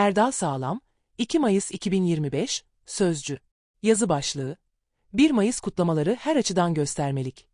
Erdal Sağlam, 2 Mayıs 2025, Sözcü. Yazı başlığı. 1 Mayıs kutlamaları her açıdan göstermelik.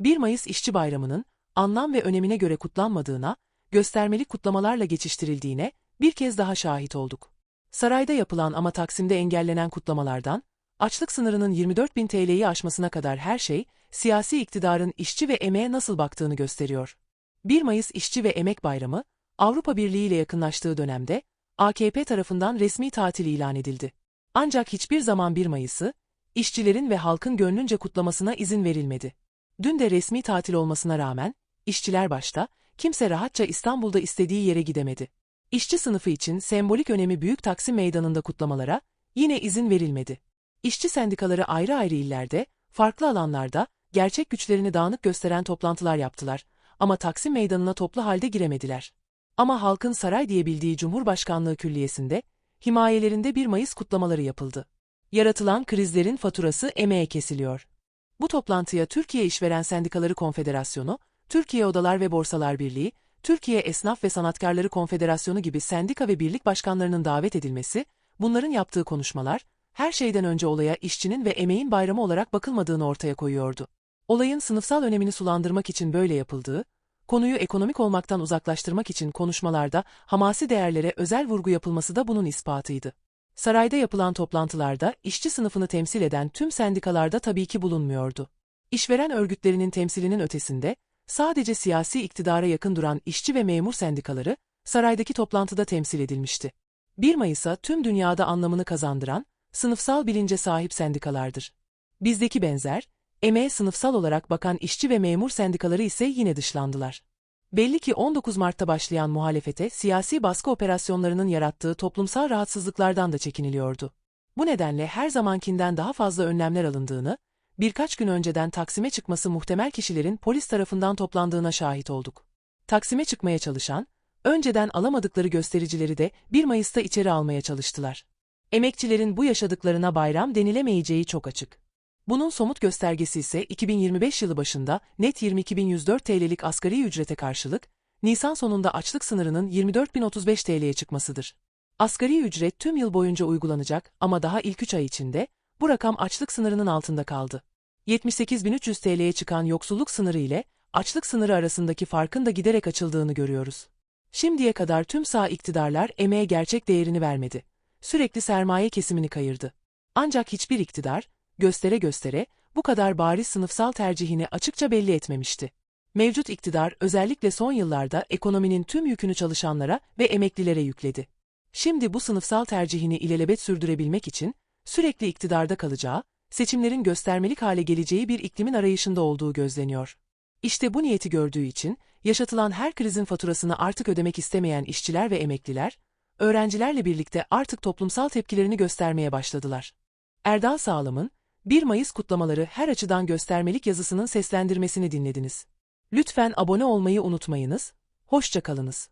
1 Mayıs İşçi Bayramı'nın anlam ve önemine göre kutlanmadığına, göstermelik kutlamalarla geçiştirildiğine bir kez daha şahit olduk. Sarayda yapılan ama Taksim'de engellenen kutlamalardan, açlık sınırının 24 bin TL'yi aşmasına kadar her şey, siyasi iktidarın işçi ve emeğe nasıl baktığını gösteriyor. 1 Mayıs İşçi ve Emek Bayramı, Avrupa Birliği ile yakınlaştığı dönemde, AKP tarafından resmi tatil ilan edildi. Ancak hiçbir zaman 1 Mayıs'ı, işçilerin ve halkın gönlünce kutlamasına izin verilmedi. Dün de resmi tatil olmasına rağmen, işçiler başta, kimse rahatça İstanbul'da istediği yere gidemedi. İşçi sınıfı için sembolik önemi Büyük Taksim Meydanı'nda kutlamalara yine izin verilmedi. İşçi sendikaları ayrı ayrı illerde, farklı alanlarda, gerçek güçlerini dağınık gösteren toplantılar yaptılar ama Taksim Meydanı'na toplu halde giremediler. Ama halkın saray diye bildiği Cumhurbaşkanlığı Külliyesi'nde, himayelerinde 1 Mayıs kutlamaları yapıldı. Yaratılan krizlerin faturası emeğe kesiliyor. Bu toplantıya Türkiye İşveren Sendikaları Konfederasyonu, Türkiye Odalar ve Borsalar Birliği, Türkiye Esnaf ve Sanatkarları Konfederasyonu gibi sendika ve birlik başkanlarının davet edilmesi, bunların yaptığı konuşmalar, her şeyden önce olaya işçinin ve emeğin bayramı olarak bakılmadığını ortaya koyuyordu. Olayın sınıfsal önemini sulandırmak için böyle yapıldığı, konuyu ekonomik olmaktan uzaklaştırmak için konuşmalarda hamasi değerlere özel vurgu yapılması da bunun ispatıydı. Sarayda yapılan toplantılarda işçi sınıfını temsil eden tüm sendikalarda tabii ki bulunmuyordu. İşveren örgütlerinin temsilinin ötesinde, sadece siyasi iktidara yakın duran işçi ve memur sendikaları, saraydaki toplantıda temsil edilmişti. 1 Mayıs'a tüm dünyada anlamını kazandıran, sınıfsal bilince sahip sendikalardır. Bizdeki benzer, emeğe sınıfsal olarak bakan işçi ve memur sendikaları ise yine dışlandılar. Belli ki 19 Mart'ta başlayan muhalefete siyasi baskı operasyonlarının yarattığı toplumsal rahatsızlıklardan da çekiniliyordu. Bu nedenle her zamankinden daha fazla önlemler alındığını, birkaç gün önceden Taksim'e çıkması muhtemel kişilerin polis tarafından toplandığına şahit olduk. Taksim'e çıkmaya çalışan, önceden alamadıkları göstericileri de 1 Mayıs'ta içeri almaya çalıştılar. Emekçilerin bu yaşadıklarına bayram denilemeyeceği çok açık. Bunun somut göstergesi ise 2025 yılı başında net 22.104 TL'lik asgari ücrete karşılık, Nisan sonunda açlık sınırının 24.035 TL'ye çıkmasıdır. Asgari ücret tüm yıl boyunca uygulanacak ama daha ilk 3 ay içinde bu rakam açlık sınırının altında kaldı. 78.300 TL'ye çıkan yoksulluk sınırı ile açlık sınırı arasındaki farkın da giderek açıldığını görüyoruz. Şimdiye kadar tüm sağ iktidarlar emeğe gerçek değerini vermedi. Sürekli sermaye kesimini kayırdı. Ancak hiçbir iktidar, göstere göstere, bu kadar bariz sınıfsal tercihini açıkça belli etmemişti. Mevcut iktidar özellikle son yıllarda ekonominin tüm yükünü çalışanlara ve emeklilere yükledi. Şimdi bu sınıfsal tercihini ilelebet sürdürebilmek için, sürekli iktidarda kalacağı, seçimlerin göstermelik hale geleceği bir iklimin arayışında olduğu gözleniyor. İşte bu niyeti gördüğü için, yaşatılan her krizin faturasını artık ödemek istemeyen işçiler ve emekliler, öğrencilerle birlikte artık toplumsal tepkilerini göstermeye başladılar. Erdal Sağlam'ın, 1 Mayıs kutlamaları her açıdan göstermelik yazısının seslendirmesini dinlediniz. Lütfen abone olmayı unutmayınız, hoşça kalınız.